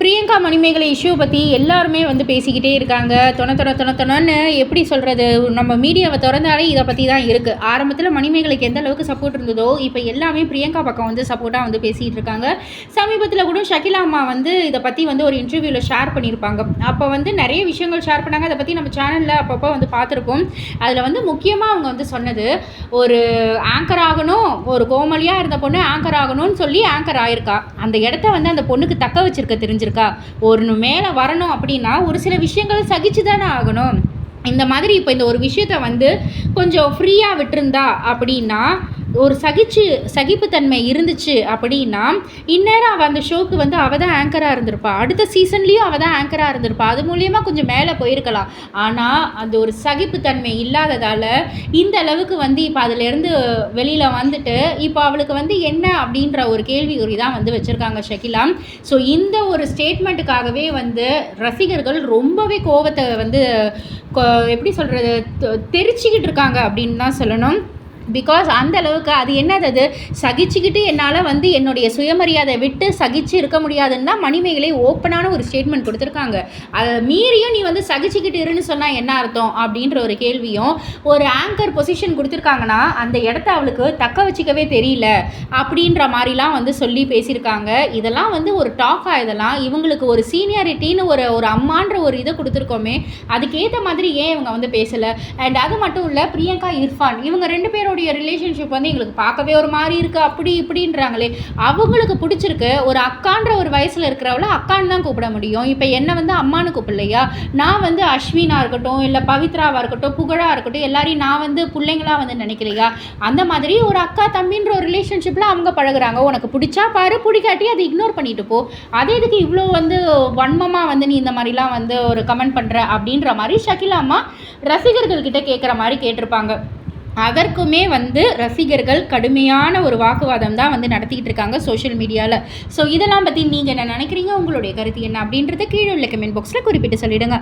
Priyanka Manimekalai issue பற்றி எல்லாருமே வந்து பேசிக்கிட்டே இருக்காங்க. தொண தொண தொண தொணன்னு எப்படி சொல்கிறது நம்ம மீடியாவை திறந்தாலே இதை பற்றி தான் இருக்குது ஆரம்பத்தில் மணிமேகலைக்கு எந்த அளவுக்கு சப்போர்ட் இருந்ததோ இப்போ எல்லாமே பிரியங்கா பக்கம் வந்து சப்போர்ட்டாக வந்து பேசிகிட்டு இருக்காங்க. சமீபத்தில் கூட ஷகிலா அம்மா வந்து இதை பற்றி வந்து ஒரு இன்டர்வியூவில் ஷேர் பண்ணியிருப்பாங்க. அப்போ வந்து நிறைய விஷயங்கள் ஷேர் பண்ணாங்க. அதை பற்றி நம்ம சேனலில் அப்பப்போ வந்து பார்த்துருப்போம். அதில் வந்து முக்கியமாக அவங்க வந்து சொன்னது ஒரு ஆங்கர் ஆகணும் ஒரு கோமலியாக இருந்த பொண்ணு ஆங்கர் ஆகணும்னு சொல்லி ஆங்கர் ஆயிருக்கா. அந்த இடத்த வந்து அந்த பொண்ணுக்கு தக்க வச்சிருக்க தெரிஞ்சிருக்கா ஒரு மேலே வரணும் அப்படின்னா ஒரு சில விஷயங்கள் சகிச்சு தானே ஆகணும். இந்த மாதிரி இப்போ இந்த ஒரு விஷயத்த வந்து கொஞ்சம் ஃப்ரீயாக விட்டுருந்தா அப்படின்னா ஒரு சகிச்சு சகிப்புத்தன்மை இருந்துச்சு அப்படின்னா இந்நேரம் அவள் அந்த ஷோக்கு வந்து அவள் தான் ஆங்கராக இருந்திருப்பா. அடுத்த சீசன்லேயும் அவள் தான் ஆங்கராக இருந்திருப்பா. அது மூலியமாக கொஞ்சம் மேலே போயிருக்கலாம். ஆனால் அந்த ஒரு சகிப்புத்தன்மை இல்லாததால் இந்த அளவுக்கு வந்து இப்போ அதிலேருந்து வெளியில் வந்துட்டு இப்போ அவளுக்கு வந்து என்ன அப்படின்ற ஒரு கேள்விக்குறி தான் வந்து வச்சுருக்காங்க ஷகிலா. ஸோ இந்த ஒரு ஸ்டேட்மெண்ட்டுக்காகவே வந்து ரசிகர்கள் ரொம்பவே கோவத்தை வந்து எப்படி சொல்கிறது தெரிச்சிக்கிட்டு இருக்காங்க அப்படின்னு தான் சொல்லணும். பிகாஸ் அந்த அளவுக்கு அது என்னது அது? சகிச்சுக்கிட்டு என்னால் வந்து என்னுடைய சுயமரியாதை விட்டு சகிச்சு இருக்க முடியாதுன்னா மணிமேகலை ஓப்பனான ஒரு ஸ்டேட்மெண்ட் கொடுத்துருக்காங்க. அதை மீறியும் நீ வந்து சகிச்சுக்கிட்டு இருன்னு சொன்னால் என்ன அர்த்தம்? அப்படின்ற ஒரு கேள்வியும் ஒரு ஆங்கர் பொசிஷன் கொடுத்துருக்காங்கன்னா அந்த இடத்த அவளுக்கு தக்க வச்சுக்கவே தெரியல அப்படின்ற மாதிரிலாம் வந்து சொல்லி பேசியிருக்காங்க. இதெல்லாம் வந்து ஒரு டாக்காக இதெல்லாம். இவங்களுக்கு ஒரு சீனியாரிட்டின்னு ஒரு ஒரு அம்மான்ற ஒரு இதை கொடுத்துருக்கோமே. அதுக்கேற்ற மாதிரி ஏன் இவங்க வந்து பேசலை? அண்ட் அது மட்டும் இல்லை பிரியங்கா இர்ஃபான் இவங்க ரெண்டு அவங்களுடைய ரிலேஷன்ஷிப் வந்து எங்களுக்கு பார்க்கவே ஒரு மாதிரி இருக்குது அப்படி இப்படின்றாங்களே. அவங்களுக்கு பிடிச்சிருக்கு ஒரு அக்கான்ற ஒரு வயசில் இருக்கிறவள அக்கான்னு தான் கூப்பிட முடியும். இப்போ என்னை வந்து அம்மானு கூப்பிடலையா? நான் வந்து அஸ்வினாக இருக்கட்டும் இல்லை பவித்ராவாக இருக்கட்டும் புகழாக இருக்கட்டும் எல்லாரையும் நான் வந்து பிள்ளைங்களா வந்து நினைக்கலையா? அந்த மாதிரி ஒரு அக்கா தம்பின்ற ஒரு ரிலேஷன்ஷிப்பில் அவங்க பழகுறாங்க. உனக்கு பிடிச்சா பாரு பிடிக்காட்டி அதை இக்னோர் பண்ணிட்டு போ. அதே இதுக்கு இவ்வளோ வந்து வன்மமாக வந்து நீ இந்த மாதிரிலாம் வந்து ஒரு கமெண்ட் பண்ணுற அப்படின்ற மாதிரி ஷகிலா அம்மா ரசிகர்கள்கிட்ட கேட்குற மாதிரி கேட்டிருப்பாங்க. அதற்குமே வந்து ரசிகர்கள் கடுமையான ஒரு வாக்குவாதம் தான் வந்து நடத்திக்கிட்டு இருக்காங்க சோஷியல் மீடியாவில் ஸோ இதெல்லாம் பற்றி நீங்கள் என்ன நினைக்கிறீங்க? உங்களுடைய கருத்து என்ன? அப்படின்றத கீழே உள்ள கமெண்ட் பாக்ஸில் குறிப்பிட்டு சொல்லிடுங்க.